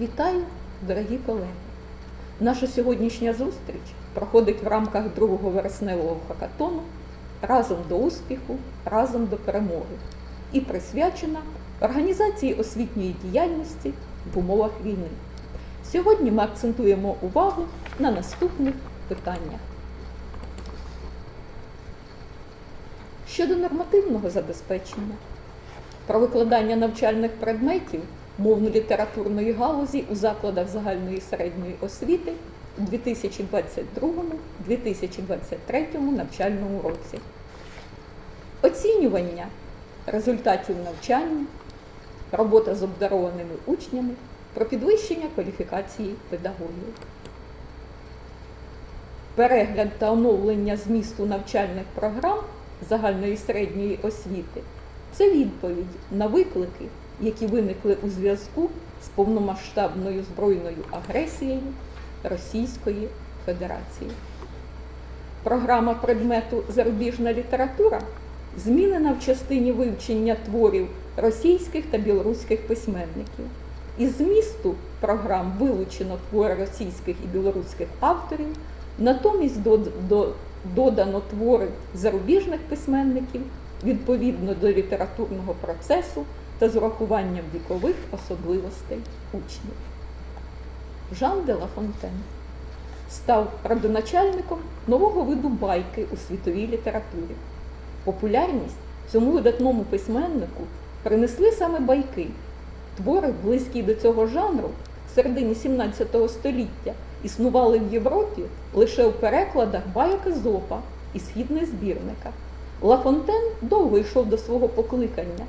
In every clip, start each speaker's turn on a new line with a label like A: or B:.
A: Вітаю, дорогі колеги! Наша сьогоднішня зустріч проходить в рамках другого вересневого хакатону разом до успіху, разом до перемоги і присвячена організації освітньої діяльності в умовах війни. Сьогодні ми акцентуємо увагу на наступних питаннях. Щодо нормативного забезпечення, про викладання навчальних предметів мовно-літературної галузі у закладах загальної середньої освіти у 2022-2023 навчальному році. Оцінювання результатів навчання, робота з обдарованими учнями про підвищення кваліфікації педагогів. Перегляд та оновлення змісту навчальних програм загальної середньої освіти це відповідь на виклики, які виникли у зв'язку з повномасштабною збройною агресією Російської Федерації. Програма предмету Зарубіжна література змінена в частині вивчення творів російських та білоруських письменників. Із змісту програм вилучено твори російських і білоруських авторів, натомість до, до, додано твори зарубіжних письменників відповідно до літературного процесу та з урахуванням вікових особливостей учнів. Жан де Ла Фонтен став родоначальником нового виду байки у світовій літературі. Популярність цьому видатному письменнику принесли саме байки, твори, близькі до цього жанру, в середині 17 століття існували в Європі лише у перекладах байок Езопа і східних збірниках. Ла Фонтен довго йшов до свого покликання.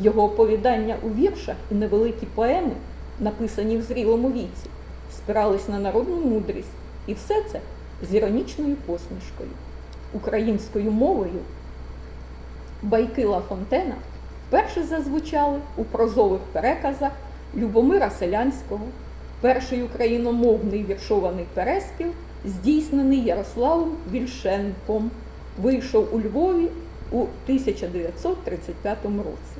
A: Його оповідання у віршах і невеликі поеми, написані в зрілому віці, спирались на народну мудрість, і все це з іронічною посмішкою. Українською мовою байки Ла Фонтена вперше зазвучали у прозових переказах Любомира Селянського, перший україномовний віршований переспів, здійснений Ярославом Вільшенком, вийшов у Львові у 1935 році.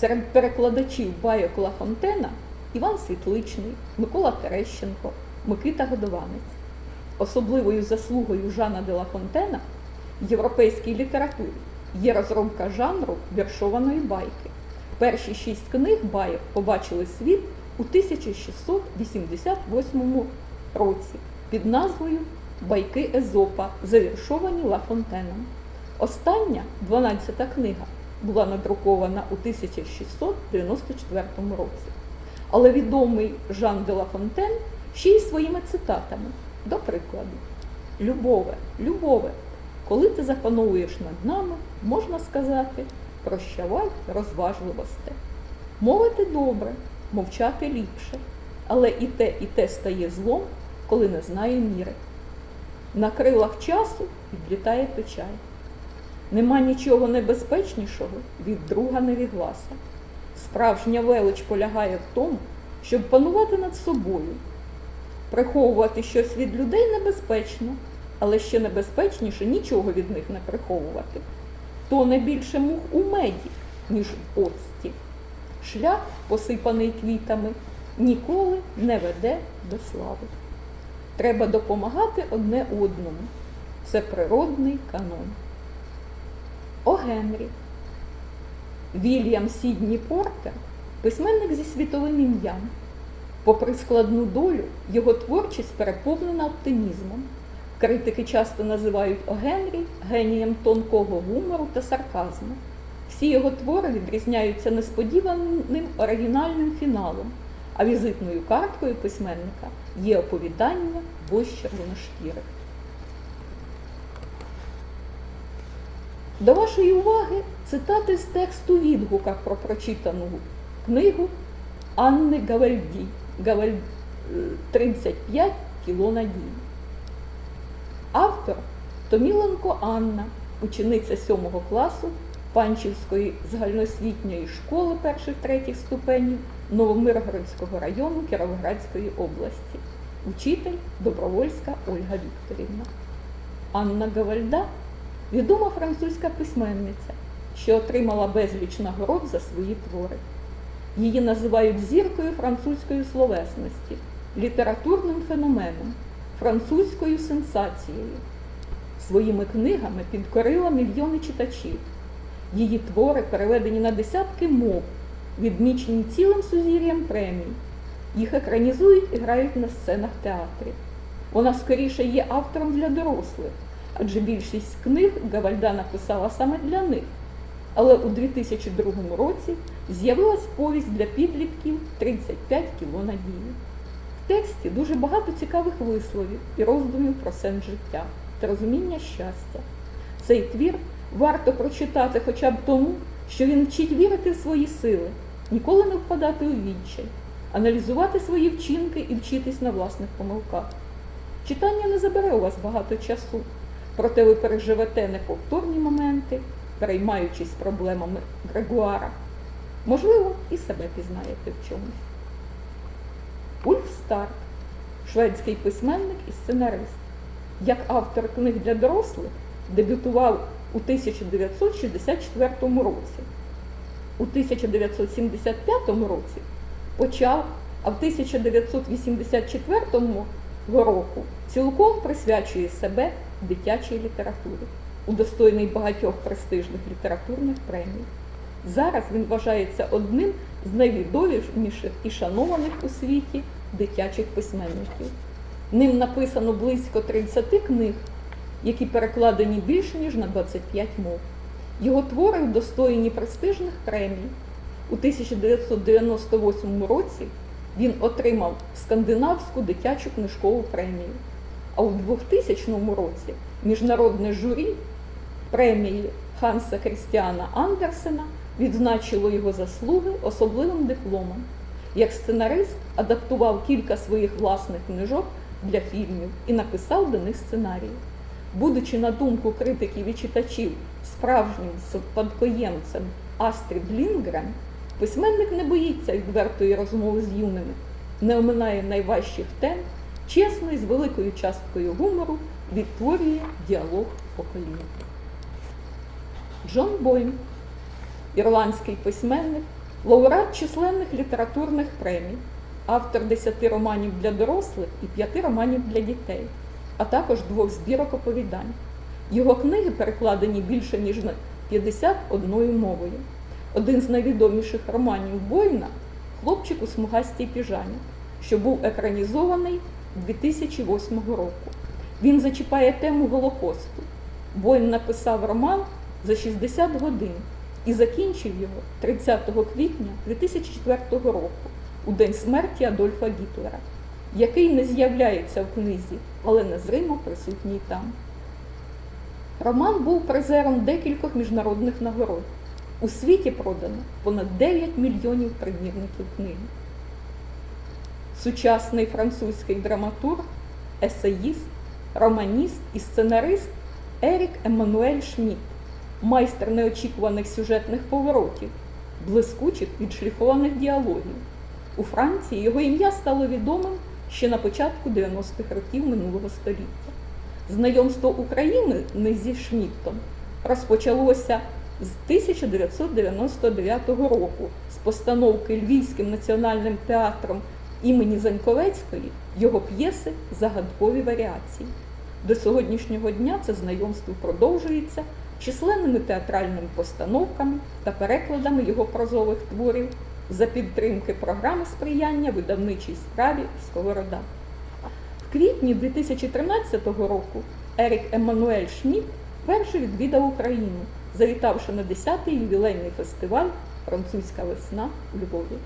A: Серед перекладачів байок Ла Фонтена Іван Світличний, Микола Терещенко, Микита Годованець. Особливою заслугою Жана де Ла Фонтена в європейській літературі є розробка жанру віршованої байки. Перші шість книг байок побачили світ у 1688 році під назвою Байки Езопа, завіршовані Ла Фонтеном. Остання, 12-та книга, була надрукована у 1694 році. Але відомий Жан де Ла Фонтен ще й своїми цитатами. До прикладу, Любове, любове, коли ти запановуєш над нами, можна сказати, прощавай розважливосте. Мовити добре, мовчати ліпше, але і те, і те стає злом, коли не знає міри. На крилах часу відлітає печаль. Нема нічого небезпечнішого від друга невігласа. Справжня велич полягає в тому, щоб панувати над собою. Приховувати щось від людей небезпечно, але ще небезпечніше нічого від них не приховувати. То не більше мух у меді, ніж в оцті. Шлях, посипаний квітами, ніколи не веде до слави. Треба допомагати одне одному. Це природний канон. О Генрі. Вільям Сідні Портер письменник зі світовим ім'ям. Попри складну долю, його творчість переповнена оптимізмом. Критики часто називають О Генрі генієм тонкого гумору та сарказму. Всі його твори відрізняються несподіваним оригінальним фіналом, а візитною карткою письменника є оповідання «Бощ червоношкірих». До вашої уваги цитати з тексту відгука про прочитану книгу Анни Гавальді Гаваль... 35 кіло надії. Автор Томіленко Анна, учениця 7 класу Панчівської загальноосвітньої школи перших третіх ступенів Новомиргородського району Кіровоградської області, учитель Добровольська Ольга Вікторівна. Анна Гавальда відома французька письменниця, що отримала безліч нагород за свої твори. Її називають зіркою французької словесності, літературним феноменом, французькою сенсацією. Своїми книгами підкорила мільйони читачів. Її твори переведені на десятки мов, відмічені цілим сузір'ям премій. Їх екранізують і грають на сценах театрів. Вона скоріше є автором для дорослих, адже більшість книг Гавальда написала саме для них. Але у 2002 році з'явилась повість для підлітків 35 кіло надії. В тексті дуже багато цікавих висловів і роздумів про сенс життя та розуміння щастя. Цей твір варто прочитати хоча б тому, що він вчить вірити в свої сили, ніколи не впадати у відчай, аналізувати свої вчинки і вчитись на власних помилках. Читання не забере у вас багато часу, проте ви переживете неповторні моменти, переймаючись проблемами Грегуара. Можливо, і себе пізнаєте в чомусь. Ульф Старк, шведський письменник і сценарист. Як автор книг для дорослих, дебютував у 1964 році. У 1975 році почав, а в 1984 року цілком присвячує себе дитячій літературі, удостоєний багатьох престижних літературних премій. Зараз він вважається одним з найвідоміших і шанованих у світі дитячих письменників. Ним написано близько 30 книг, які перекладені більше ніж на 25 мов. Його твори удостоєні престижних премій. У 1998 році він отримав скандинавську дитячу книжкову премію. А у 2000 році міжнародне журі премії Ханса Крістіана Андерсена відзначило його заслуги особливим дипломом. Як сценарист адаптував кілька своїх власних книжок для фільмів і написав до них сценарії. Будучи на думку критиків і читачів справжнім спадкоємцем Астрід Лінгрен, письменник не боїться відвертої розмови з юними, не оминає найважчих тем, чесно і з великою часткою гумору відтворює діалог поколінь. Джон Бойм, ірландський письменник, лауреат численних літературних премій, автор десяти романів для дорослих і п'яти романів для дітей, а також двох збірок оповідань. Його книги перекладені більше ніж на 51 мовою. Один з найвідоміших романів Бойна Хлопчик у смугастій піжамі, що був екранізований 2008 року. Він зачіпає тему Голокосту. Бойн написав роман за 60 годин і закінчив його 30 квітня 2004 року, у день смерті Адольфа Гітлера, який не з'являється в книзі, але незримо присутній там. Роман був призером декількох міжнародних нагород. У світі продано понад 9 мільйонів примірників книги. Сучасний французький драматург, есеїст, романіст і сценарист Ерік Еммануель Шмідт, майстер неочікуваних сюжетних поворотів, блискучих відшліфованих діалогів. У Франції його ім'я стало відомим ще на початку 90-х років минулого століття. Знайомство України зі Шмідтом розпочалося з 1999 року з постановки Львівським національним театром імені Заньковецької його п'єси Загадкові варіації. До сьогоднішнього дня це знайомство продовжується численними театральними постановками та перекладами його прозових творів за підтримки програми сприяння видавничій справі Сковорода. В квітні 2013 року Ерік Еммануель Шмідт вперше відвідав Україну, завітавши на 10-й ювілейний фестиваль Французька весна у Львові.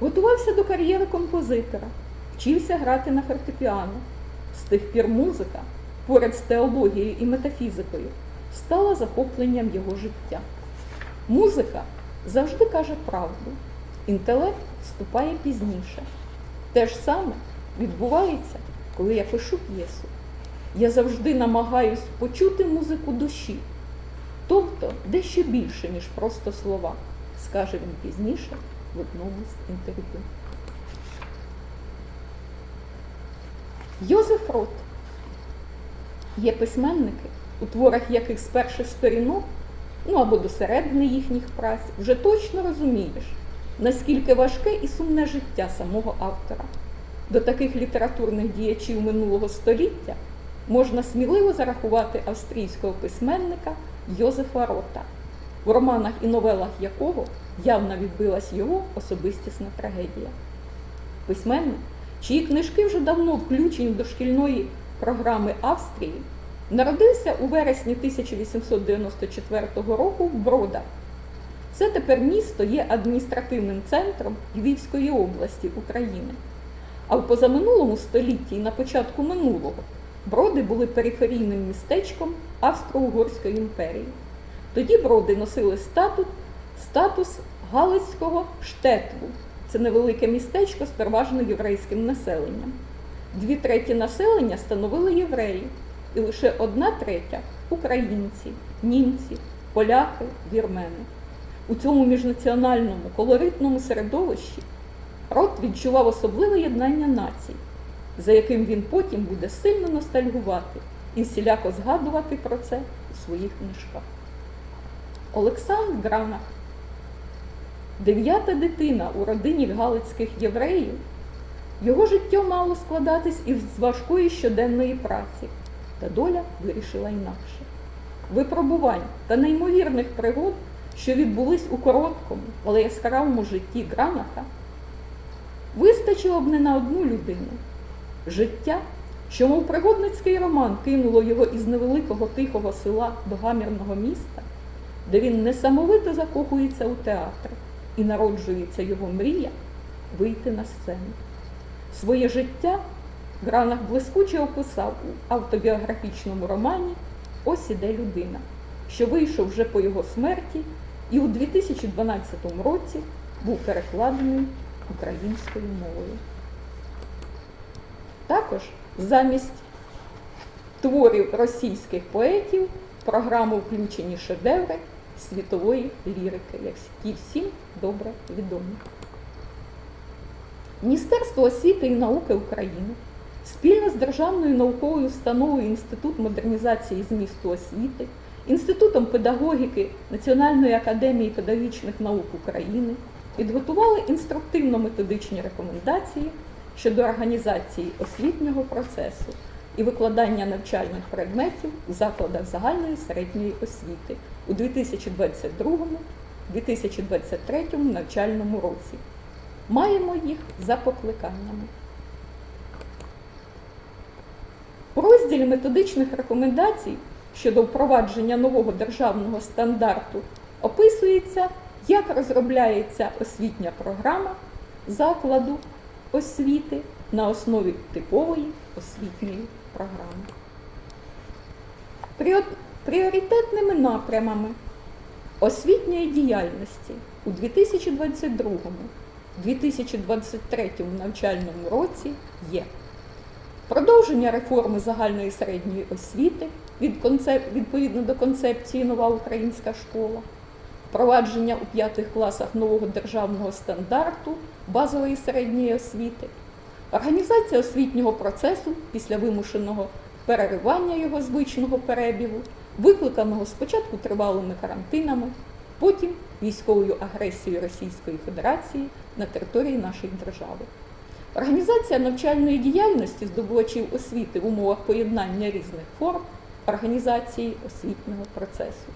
A: Готувався до кар'єри композитора, вчився грати на фортепіано. З тих пір музика, поряд з теологією і метафізикою, стала захопленням його життя. Музика завжди каже правду, інтелект вступає пізніше. Те ж саме відбувається, коли я пишу п'єсу. Я завжди намагаюсь почути музику душі, тобто дещо більше, ніж просто слова, скаже він пізніше в одному з інтерв'ю. Йозеф Рот. Є письменники, у творах яких з перших сторінок, ну або до середини їхніх праць, вже точно розумієш, наскільки важке і сумне життя самого автора. До таких літературних діячів минулого століття можна сміливо зарахувати австрійського письменника Йозефа Рота, в романах і новелах якого явно відбилась його особистісна трагедія. Письменник, чиї книжки вже давно включені до шкільної програми Австрії, народився у вересні 1894 року в Бродах. Це тепер місто є адміністративним центром Львівської області України. А в позаминулому столітті і на початку минулого броди були периферійним містечком Австро-Угорської імперії. Тоді броди носили статус, статус Галицького штетву. Це невелике містечко з переважно єврейським населенням. Дві треті населення становили євреї, і лише одна третя українці, німці, поляки, вірмени. У цьому міжнаціональному колоритному середовищі Рот відчував особливе єднання націй, за яким він потім буде сильно ностальгувати і всіляко згадувати про це у своїх книжках. Олександр Гранах, дев'ята дитина у родині галицьких євреїв, його життя мало складатись із важкої щоденної праці, та доля вирішила інакше. Випробувань та неймовірних пригод, що відбулись у короткому, але яскравому житті Гранаха, вистачило б не на одну людину. Життя, що, мов пригодницький роман, кинуло його із невеликого тихого села до гамірного міста, де він несамовито закохується у театр і народжується його мрія вийти на сцену. Своє життя Гранах блискуче описав у автобіографічному романі Ось іде людина, що вийшов вже по його смерті і у 2012 році був перекладений українською мовою. Також замість творів російських поетів програму включені шедеври світової лірики, які всім добре відомі. Міністерство освіти і науки України спільно з Державною науковою установою Інститут модернізації змісту освіти, Інститутом педагогіки Національної академії педагогічних наук України підготували інструктивно-методичні рекомендації щодо організації освітнього процесу і викладання навчальних предметів у закладах загальної середньої освіти у 2022-2023 навчальному році. Маємо їх за покликаннями. У розділі методичних рекомендацій щодо впровадження нового державного стандарту описується, як розробляється освітня програма закладу освіти на основі типової освітньої програми. Пріоритетними напрямами освітньої діяльності у 2022-2023 навчальному році є продовження реформи загальної середньої освіти відповідно до концепції Нова українська школа, впровадження у п'ятих класах нового державного стандарту базової середньої освіти, організація освітнього процесу після вимушеного переривання його звичного перебігу, викликаного спочатку тривалими карантинами, потім військовою агресією Російської Федерації на території нашої держави. Організація навчальної діяльності здобувачів освіти в умовах поєднання різних форм організації освітнього процесу,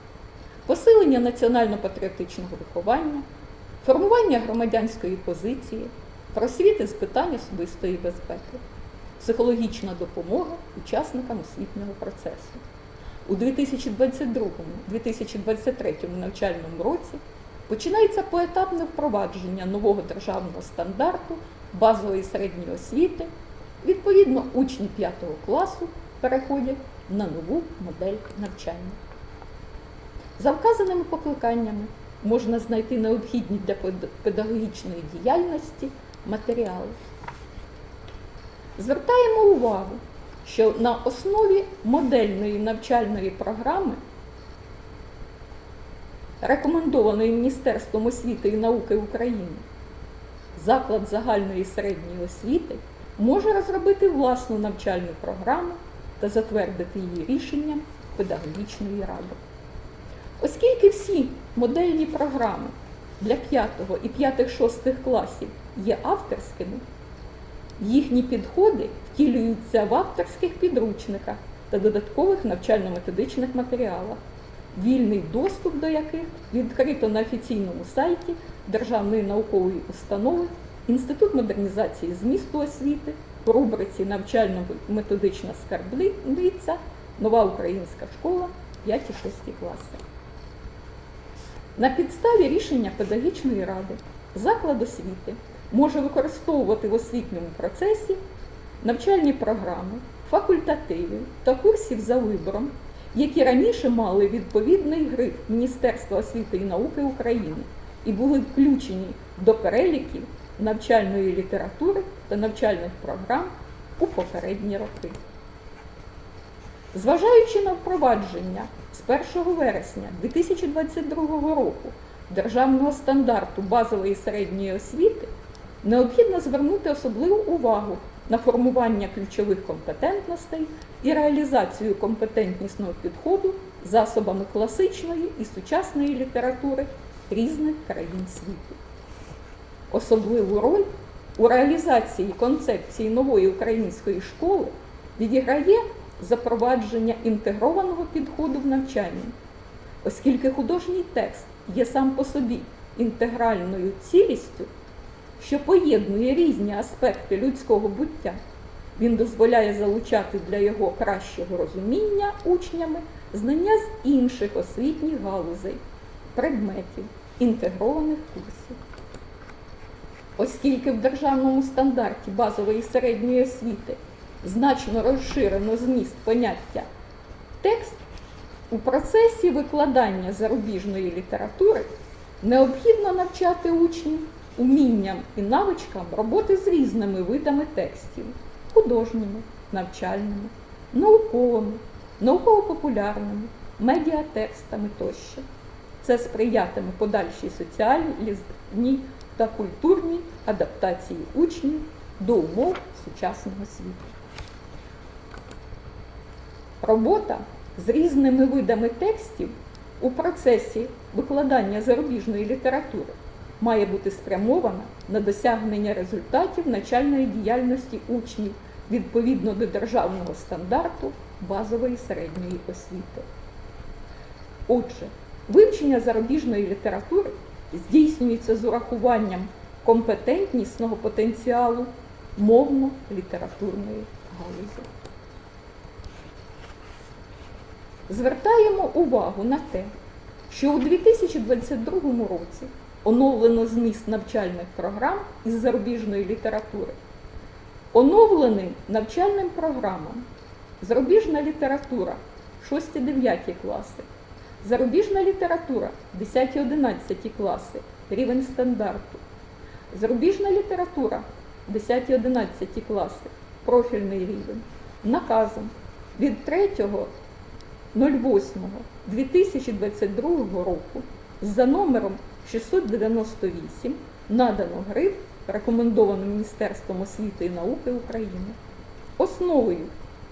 A: посилення національно-патріотичного виховання, формування громадянської позиції, просвіти з питань особистої безпеки, психологічна допомога учасникам освітнього процесу. У 2022-2023 навчальному році починається поетапне впровадження нового державного стандарту базової середньої освіти. Відповідно, учні 5 класу переходять на нову модель навчання. За вказаними покликаннями можна знайти необхідні для педагогічної діяльності матеріали. Звертаємо увагу, що на основі модельної навчальної програми, рекомендованої Міністерством освіти і науки України, заклад загальної середньої освіти може розробити власну навчальну програму та затвердити її рішенням педагогічної ради. Оскільки всі модельні програми для 5 і 5-6 класів є авторськими, їхні підходи втілюються в авторських підручниках та додаткових навчально-методичних матеріалах, вільний доступ до яких відкрито на офіційному сайті Державної наукової установи Інститут модернізації змісту освіти в рубриці Навчально-методична скарбниця Нова українська школа 5-6 класи. На підставі рішення педагогічної ради заклад освіти може використовувати в освітньому процесі навчальні програми, факультативів та курсів за вибором, які раніше мали відповідний гриф Міністерства освіти і науки України і були включені до переліків навчальної літератури та навчальних програм у попередні роки. Зважаючи на впровадження з 1 вересня 2022 року державного стандарту базової середньої освіти, необхідно звернути особливу увагу на формування ключових компетентностей і реалізацію компетентнісного підходу засобами класичної і сучасної літератури різних країн світу. Особливу роль у реалізації концепції нової української школи відіграє запровадження інтегрованого підходу в навчанні, оскільки художній текст є сам по собі інтегральною цілістю, що поєднує різні аспекти людського буття. Він дозволяє залучати для його кращого розуміння учнями знання з інших освітніх галузей, предметів, інтегрованих курсів. Оскільки в державному стандарті базової і середньої освіти значно розширено зміст поняття текст, у процесі викладання зарубіжної літератури необхідно навчати учнів умінням і навичкам роботи з різними видами текстів художніми, навчальними, науковими, науково-популярними, медіатекстами тощо. Це сприятиме подальшій соціальній та культурній адаптації учнів до умов сучасного світу. Робота з різними видами текстів у процесі викладання зарубіжної літератури має бути спрямована на досягнення результатів навчальної діяльності учнів відповідно до державного стандарту базової середньої освіти. Отже, вивчення зарубіжної літератури здійснюється з урахуванням компетентнісного потенціалу мовно-літературної галузі. Звертаємо увагу на те, що у 2022 році оновлено зміст навчальних програм із зарубіжної літератури. Оновленим навчальним програмам зарубіжна література 6-9 класи, зарубіжна література 10-11 класи, рівень стандарту, зарубіжна література 10-11 класи, профільний рівень, наказом від 3 08.2022 року за номером 698 надано гриф, рекомендований Міністерством освіти і науки України. Основою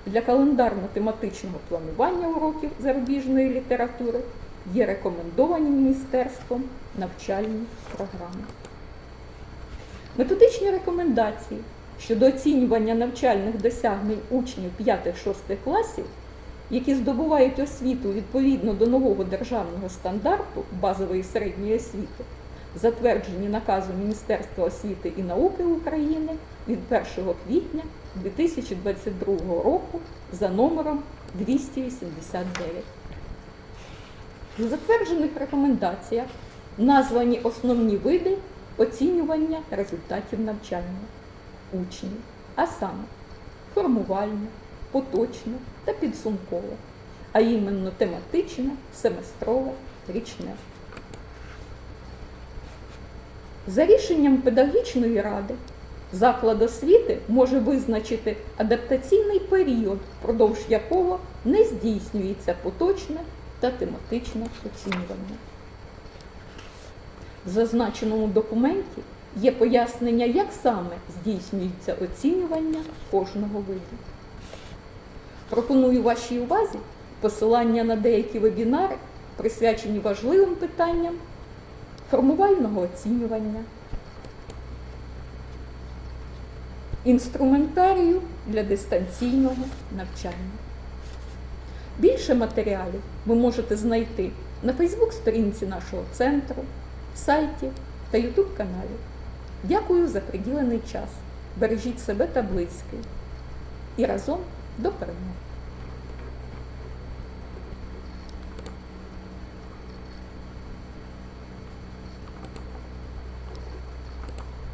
A: для календарно-тематичного планування уроків зарубіжної літератури є рекомендовані міністерством навчальні програми. Методичні рекомендації щодо оцінювання навчальних досягнень учнів 5-6 класів які здобувають освіту відповідно до нового державного стандарту базової середньої освіти, затверджені наказом Міністерства освіти і науки України від 1 квітня 2022 року за номером 289. У затверджених рекомендаціях названі основні види оцінювання результатів навчання учнів, а саме формувальне, поточне та підсумкове, а іменно тематичне, семестрове, річне. За рішенням педагогічної ради заклад освіти може визначити адаптаційний період, впродовж якого не здійснюється поточне та тематичне оцінювання. В зазначеному документі є пояснення, як саме здійснюється оцінювання кожного виду. Пропоную вашій увазі посилання на деякі вебінари, присвячені важливим питанням формувального оцінювання, інструментарію для дистанційного навчання. Більше матеріалів ви можете знайти на Фейсбук-сторінці нашого центру, сайті та Ютуб каналі. Дякую за приділений час. Бережіть себе та близьких. І разом до перемоги!